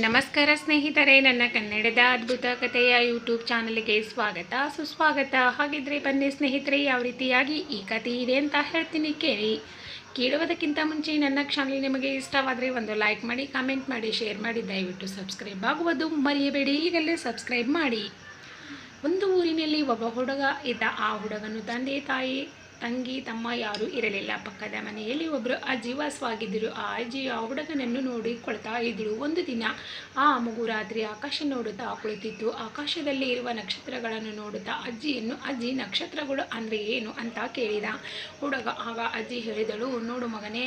ನಮಸ್ಕಾರ ಸ್ನೇಹಿತರೆ, ನನ್ನ ಕನ್ನಡದ ಅದ್ಭುತ ಕಥೆಯ ಯೂಟ್ಯೂಬ್ ಚಾನಲ್ಗೆ ಸ್ವಾಗತ, ಸುಸ್ವಾಗತ. ಹಾಗಿದ್ರೆ ಬನ್ನಿ ಸ್ನೇಹಿತರೆ, ಯಾವ ರೀತಿಯಾಗಿ ಈ ಕಥೆ ಇದೆ ಅಂತ ಹೇಳ್ತೀನಿ ಕೇಳಿ. ಕೇಳುವುದಕ್ಕಿಂತ ಮುಂಚೆ ನನ್ನ ಚಾನಲ್ ನಿಮಗೆ ಇಷ್ಟವಾದರೆ ಒಂದು ಲೈಕ್ ಮಾಡಿ ಕಾಮೆಂಟ್ ಮಾಡಿ ಶೇರ್ ಮಾಡಿ, ದಯವಿಟ್ಟು ಸಬ್ಸ್ಕ್ರೈಬ್ ಆಗುವುದು ಮರೆಯಬೇಡಿ. ಈಗಲೇ ಸಬ್ಸ್ಕ್ರೈಬ್ ಮಾಡಿ. ಒಂದು ಊರಿನಲ್ಲಿ ಒಬ್ಬ ಹುಡುಗ ಇದ್ದ, ಆ ಹುಡುಗನು ತಂದೆ ತಾಯಿ. ತಂಗಿ, ತಮ್ಮ ಯಾರೂ ಇರಲಿಲ್ಲ. ಪಕ್ಕದ ಮನೆಯಲ್ಲಿ ಒಬ್ಬರು ಅಜ್ಜಿ ವಾಸವಾಗಿದ್ದರು ಆ ಅಜ್ಜಿ ಆ ಹುಡುಗನನ್ನು ನೋಡಿಕೊಳ್ತಾ ಇದ್ದರು ಒಂದು ದಿನ ಆ ಮಗು ರಾತ್ರಿ ಆಕಾಶ ನೋಡುತ್ತಾ ಕುಳಿತಿತ್ತು. ಆಕಾಶದಲ್ಲಿ ಇರುವ ನಕ್ಷತ್ರಗಳನ್ನು ನೋಡುತ್ತಾ ಅಜ್ಜಿಯನ್ನು, ಅಜ್ಜಿ, ನಕ್ಷತ್ರಗಳು ಅಂದರೆ ಏನು? ಅಂತ ಕೇಳಿದ. ಹುಡುಗ ಆಗ ಅಜ್ಜಿ ಹೇಳಿದಳು, ನೋಡು ಮಗನೇ,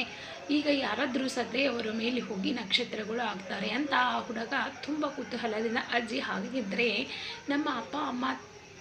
ಈಗ ಯಾರಾದರೂ ಸದ್ರೆ ಅವರ ಮೇಲೆ ಹೋಗಿ ನಕ್ಷತ್ರಗಳು ಆಗ್ತಾರೆ ಅಂತ ಆ ಹುಡುಗ ತುಂಬ ಕುತೂಹಲದಿಂದ ಅಜ್ಜಿ ಹಾಗಿದ್ದರೆ ನಮ್ಮ ಅಪ್ಪ, ಅಮ್ಮ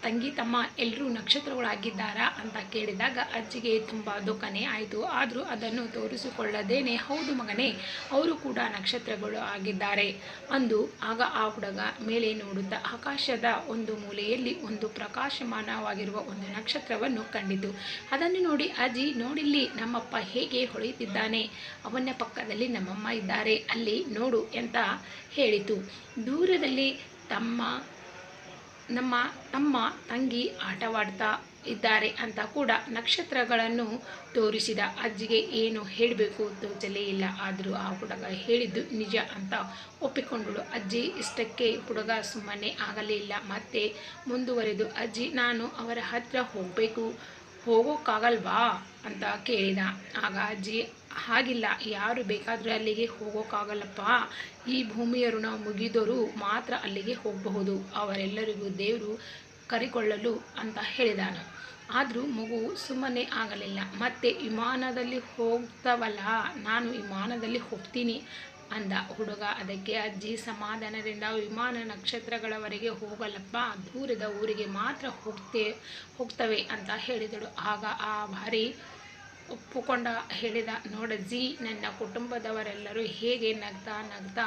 ತಂಗಿ ತಮ್ಮ ಎಲ್ಲರೂ ನಕ್ಷತ್ರಗಳಾಗಿದ್ದಾರಾ ಅಂತ ಕೇಳಿದಾಗ ಅಜ್ಜಿಗೆ ತುಂಬ ದುಃಖನೇ ಆಯಿತು. ಆದರೂ ಅದನ್ನು ತೋರಿಸಿಕೊಳ್ಳದೇನೆ, ಹೌದು ಮಗನೇ, ಅವರು ಕೂಡ ನಕ್ಷತ್ರಗಳು ಆಗಿದ್ದಾರೆ ಅಂದು ಆಗ ಆ ಹುಡುಗ ಮೇಲೆ ನೋಡುತ್ತಾ ಆಕಾಶದ ಒಂದು ಮೂಲೆಯಲ್ಲಿ ಒಂದು ಪ್ರಕಾಶಮಾನವಾಗಿರುವ ಒಂದು ನಕ್ಷತ್ರವನ್ನು ಕಂಡಿತು. ಅದನ್ನು ನೋಡಿ ಅಜ್ಜಿ, ನೋಡಿಲ್ಲಿ ನಮ್ಮಪ್ಪ ಹೇಗೆ ಹೊಳೆಯುತ್ತಿದ್ದಾನೆ? ಅವನ ಪಕ್ಕದಲ್ಲಿ ನಮ್ಮಮ್ಮ ಇದ್ದಾರೆ, ಅಲ್ಲಿ ನೋಡು ಅಂತ ಹೇಳಿತು. ದೂರದಲ್ಲಿ ತಮ್ಮ ನಮ್ಮ ತಮ್ಮ ತಂಗಿ ಆಟವಾಡ್ತಾ ಇದ್ದಾರೆ ಅಂತ ಕೂಡ ನಕ್ಷತ್ರಗಳನ್ನು ತೋರಿಸಿದ. ಅಜ್ಜಿಗೆ ಏನು ಹೇಳಬೇಕು ತೋಚಲೇ ಇಲ್ಲ. ಆದರೂ ಆ ಹುಡುಗ ಹೇಳಿದ್ದು ನಿಜ ಅಂತ ಒಪ್ಪಿಕೊಂಡಳು. ಅಜ್ಜಿ, ಇಷ್ಟಕ್ಕೆ ಹುಡುಗ ಸುಮ್ಮನೆ ಆಗಲೇ ಇಲ್ಲ. ಮತ್ತೆ ಮುಂದುವರೆದು, ಅಜ್ಜಿ, ನಾನು ಅವರ ಹತ್ತಿರ ಹೋಗಬೇಕು. ಹೋಗೋಕ್ಕಾಗಲ್ವಾ ಅಂತ ಕೇಳಿದ. ಆಗ ಅಜ್ಜಿ, ಹಾಗಿಲ್ಲ, ಯಾರು ಬೇಕಾದರೂ ಅಲ್ಲಿಗೆ ಹೋಗೋಕ್ಕಾಗಲ್ಲಪ್ಪ. ಈ ಭೂಮಿಯ ಋಣ ಮುಗಿದವರು ಮಾತ್ರ ಅಲ್ಲಿಗೆ ಹೋಗಬಹುದು. ಅವರೆಲ್ಲರಿಗೂ ದೇವರು ಕರಿಕೊಳ್ಳಲು ಅಂತ ಹೇಳಿದಾನು. ಆದರೂ ಮಗು ಸುಮ್ಮನೆ ಆಗಲಿಲ್ಲ. ಮತ್ತೆ ವಿಮಾನದಲ್ಲಿ ಹೋಗ್ತಾವಲ್ಲ, ನಾನು ವಿಮಾನದಲ್ಲಿ ಹೋಗ್ತೀನಿ. ಅಂದ. ಹುಡುಗ ಅದಕ್ಕೆ, ಅಜ್ಜಿ, ಸಮಾಧಾನದಿಂದ ವಿಮಾನ ನಕ್ಷತ್ರಗಳವರೆಗೆ ಹೋಗಲ್ಲಪ್ಪ ದೂರದ ಊರಿಗೆ ಮಾತ್ರ ಹೋಗ್ತೇ, ಹೋಗ್ತವೆ ಅಂತ ಹೇಳಿದಳು. ಆಗ ಆ ಭಾರಿ ಒಪ್ಪುಕೊಂಡ, ಹೇಳಿದ, ನೋಡಜ್ಜಿ, ನನ್ನ ಕುಟುಂಬದವರೆಲ್ಲರೂ ಹೇಗೆ ನಗ್ತಾ ನಗ್ತಾ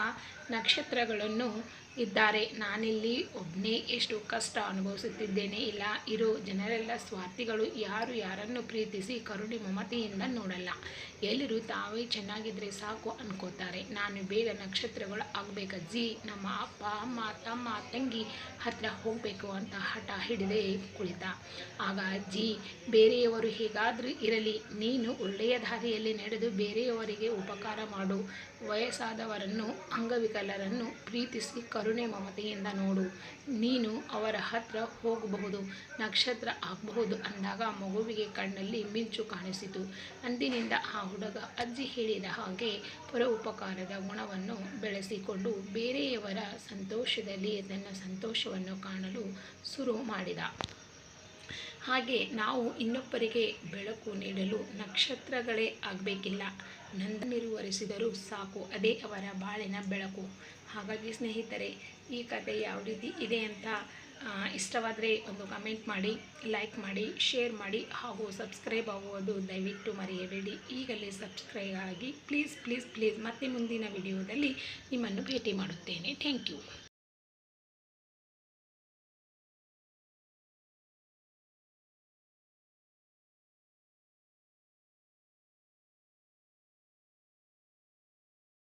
ನಕ್ಷತ್ರಗಳನ್ನು ಇದ್ದಾರೆ. ನಾನಿಲ್ಲಿ ಒಬ್ಬನೇ ಎಷ್ಟು ಕಷ್ಟ ಅನುಭವಿಸುತ್ತಿದ್ದೇನೆ. ಇಲ್ಲ, ಇರೋ ಜನರೆಲ್ಲ ಸ್ವಾರ್ಥಿಗಳು. ಯಾರು ಯಾರನ್ನು ಪ್ರೀತಿಸಿ ಕರುಣೆ ಮಮತೆಯಿಂದ ನೋಡಲ್ಲ. ಎಲ್ಲರೂ ತಾವೇ ಚೆನ್ನಾಗಿದ್ದರೆ ಸಾಕು ಅನ್ಕೋತಾರೆ. ನಾನು ಬೇಗ ನಕ್ಷತ್ರಗಳು ಆಗಬೇಕಜ್ಜಿ ನಮ್ಮ ಅಪ್ಪ, ಅಮ್ಮ, ತಮ್ಮ, ತಂಗಿ ಹತ್ತಿರ ಹೋಗಬೇಕು ಅಂತ ಹಠ ಹಿಡಿದೆ ಕುಳಿತ. ಆಗ ಅಜ್ಜಿ ಬೇರೆಯವರು ಹೇಗಾದರೂ ಇರಲಿ. ನೀನು ಒಳ್ಳೆಯ ದಾರಿಯಲ್ಲಿ ನಡೆದು ಬೇರೆಯವರಿಗೆ ಉಪಕಾರ ಮಾಡು. ವಯಸ್ಸಾದವರನ್ನು, ಅಂಗವಿಕಲರನ್ನು ಪ್ರೀತಿಸಿ ಕರುಣೆ ಮಮತೆಯಿಂದ ನೋಡು. ನೀನು ಅವರ ಹತ್ರ ಹೋಗಬಹುದು, ನಕ್ಷತ್ರ ಆಗಬಹುದು ಅಂದಾಗ ಮಗುವಿಗೆ ಕಣ್ಣಲ್ಲಿ ಮಿಂಚು ಕಾಣಿಸಿತು. ಅಂದಿನಿಂದ ಆ ಹುಡುಗ ಅಜ್ಜಿ ಹೇಳಿದ ಹಾಗೆ ಪರ ಉಪಕಾರದ ಗುಣವನ್ನು ಬೆಳೆಸಿಕೊಂಡು ಬೇರೆಯವರ ಸಂತೋಷದಲ್ಲಿ ತನ್ನ ಸಂತೋಷವನ್ನು ಕಾಣಲು ಶುರು ಮಾಡಿದ. ಹಾಗೆ ನಾವು ಇನ್ನೊಬ್ಬರಿಗೆ ಬೆಳಕು ನೀಡಲು ನಕ್ಷತ್ರಗಳೇ ಆಗಬೇಕಿಲ್ಲ. ನಂದನಿರುವರಿಸಿದರೂ ಸಾಕು, ಅದೇ ಅವರ ಬಾಳಿನ ಬೆಳಕು. ಹಾಗಾಗಿ ಸ್ನೇಹಿತರೆ, ಈ ಕತೆ ಯಾವ ರೀತಿ ಇದೆ ಅಂತ ಇಷ್ಟವಾದರೆ ಒಂದು ಕಮೆಂಟ್ ಮಾಡಿ ಲೈಕ್ ಮಾಡಿ ಶೇರ್ ಮಾಡಿ, ಹಾಗೂ ಸಬ್ಸ್ಕ್ರೈಬ್ ಆಗುವುದು ದಯವಿಟ್ಟು ಮರೆಯಬೇಡಿ. ಈಗಲೇ ಸಬ್ಸ್ಕ್ರೈಬ್ ಆಗಿ ಪ್ಲೀಸ್ ಪ್ಲೀಸ್ ಪ್ಲೀಸ್ ಮತ್ತೆ ಮುಂದಿನ ವಿಡಿಯೋದಲ್ಲಿ ನಿಮ್ಮನ್ನು ಭೇಟಿ ಮಾಡುತ್ತೇನೆ. Thank you